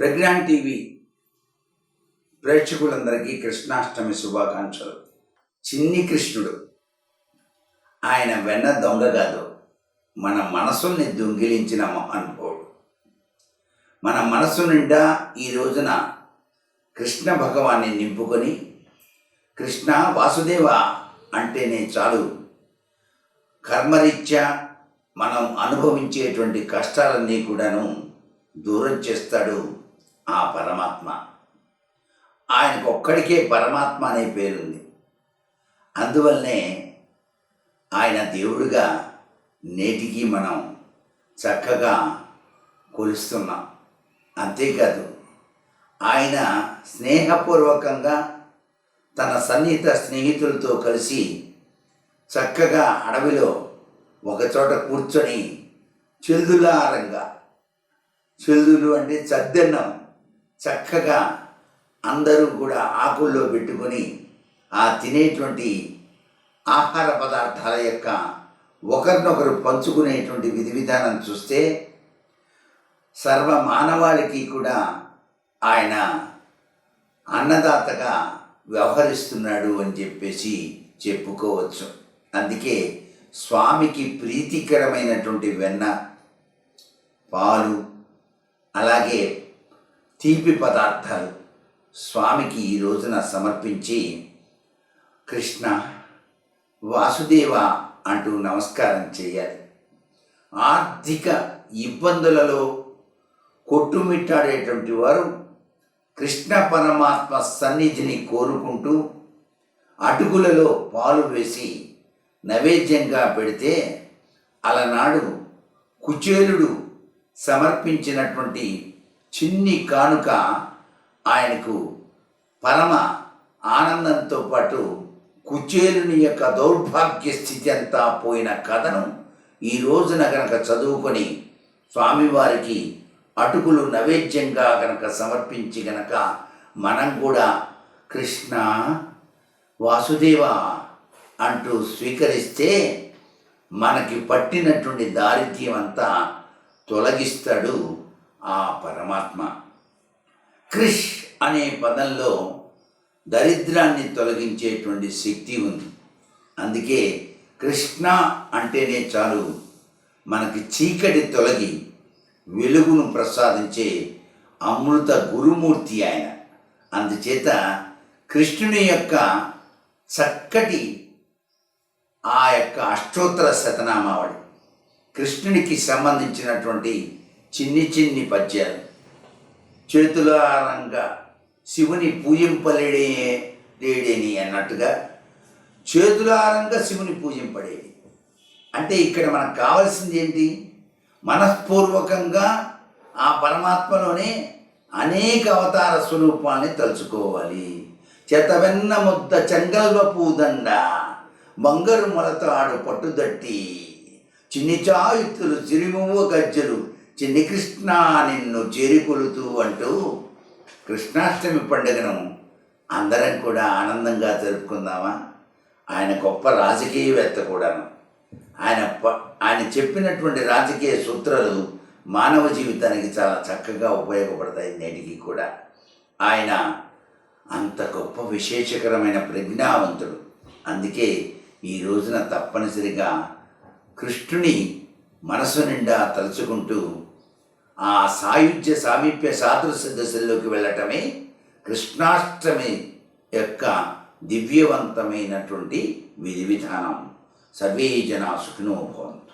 Pragyan TV ప్రేక్షకులందరికీ కృష్ణాష్టమి శుభాకాంక్షలు. చిన్ని కృష్ణుడు. ఆయన వెన్న దొంగ కాదు. మన మనసుల్ని దొంగిలించిన మహానుభావుడు. మన మనసు నిండా ఈ రోజున కృష్ణ భగవాన్ని నింపుకొని కృష్ణ వాసుదేవ అంటేనే చాలు. కర్మరీత్యా మనం అనుభవించేటువంటి కష్టాలన్నీ కూడాను దూరం చేస్తాడు ఆ పరమాత్మ. ఆయనకు ఒక్కడికే పరమాత్మ అనే పేరుంది. అందువల్లనే ఆయన దేవుడిగా నేటికి మనం చక్కగా కొలుస్తున్నాం. అంతేకాదు ఆయన స్నేహపూర్వకంగా తన సన్నిహిత స్నేహితులతో కలిసి చక్కగా అడవిలో ఒకచోట కూర్చొని చెల్దులారంగా చెల్దులు అంటే చద్దన్నం. చక్కగా అందరూ కూడా ఆకుల్లో పెట్టుకొని ఆ తినేటువంటి ఆహార పదార్థాల యొక్క ఒకరినొకరు పంచుకునేటువంటి విధి విధానం చూస్తే సర్వ మానవాళికి కూడా ఆయన అన్నదాతగా వ్యవహరిస్తున్నాడు అని చెప్పేసి చెప్పుకోవచ్చు. అందుకే స్వామికి ప్రీతికరమైనటువంటి వెన్న పాలు అలాగే తీపి పదార్థాలు స్వామికి ఈ రోజున సమర్పించి కృష్ణ వాసుదేవ అంటూ నమస్కారం చేయాలి. ఆర్థిక ఇబ్బందులలో కొట్టుమిట్టాడేటువంటి వారు కృష్ణ పరమాత్మ సన్నిధిని కోరుకుంటూ అటుకులలో పాలు వేసి నైవేద్యంగా పెడితే అలనాడు కుచేలుడు సమర్పించినటువంటి చిన్ని కానుక ఆయనకు పరమ ఆనందంతో పాటు కుచేలుని యొక్క దౌర్భాగ్య స్థితి అంతా పోయిన కథను ఈ రోజున గనక చదువుకొని స్వామివారికి అటుకులు నైవేద్యంగా గనక సమర్పించి గనక మనం కూడా కృష్ణ వాసుదేవ అంటూ స్వీకరిస్తే మనకి పట్టినటువంటి దారిద్ర్యం అంతా తొలగిస్తాడు. ఆ పరమాత్మ. క్రిష్ అనే పదంలో దరిద్రాన్ని తొలగించేటువంటి శక్తి ఉంది. అందుకే కృష్ణ అంటేనే చాలు మనకి చీకటి తొలగి వెలుగును ప్రసాదించే అమృత గురుమూర్తి ఆయన. అందుచేత కృష్ణుని యొక్క చక్కటి ఆ యొక్క అష్టోత్తర శతనామావళి కృష్ణునికి సంబంధించినటువంటి చిన్ని చిన్ని పద్యాలు. చేతులారంగా శివుని పూజింపలేడే లేడేని అన్నట్టుగా చేతులారంగా శివుని పూజింపడేది అంటే ఇక్కడ మనకు కావాల్సింది ఏంటి? మనస్పూర్వకంగా ఆ పరమాత్మలోనే అనేక అవతార స్వరూపాన్ని తలుచుకోవాలి. చెతవెన్న ముద్ద చెంగల్వ పూదండ బంగారు మొలతాడు పట్టుదట్టి చిన్ని చాయుత్తులు చిరుమువ్వ గజ్జలు చిన్ని కృష్ణ నిన్ను చేరికొలుతూ అంటూ కృష్ణాష్టమి పండుగను అందరం కూడా ఆనందంగా జరుపుకుందామా? ఆయన గొప్ప రాజకీయవేత్త కూడాను. ఆయన ప ఆయన చెప్పినటువంటి రాజకీయ సూత్రాలు మానవ జీవితానికి చాలా చక్కగా ఉపయోగపడతాయి నేటికి కూడా. ఆయన అంత గొప్ప విశేషకరమైన ప్రజ్ఞావంతుడు. అందుకే ఈ రోజున తప్పనిసరిగా కృష్ణుని మనసు నిండా తలుచుకుంటూ ఆ సాయుధ్య సామీప్య సాదృశ్య దశల్లోకి వెళ్ళటమే కృష్ణాష్టమి యొక్క దివ్యవంతమైనటువంటి విధి విధానం. సర్వే జనా సుఖినో భవంతు.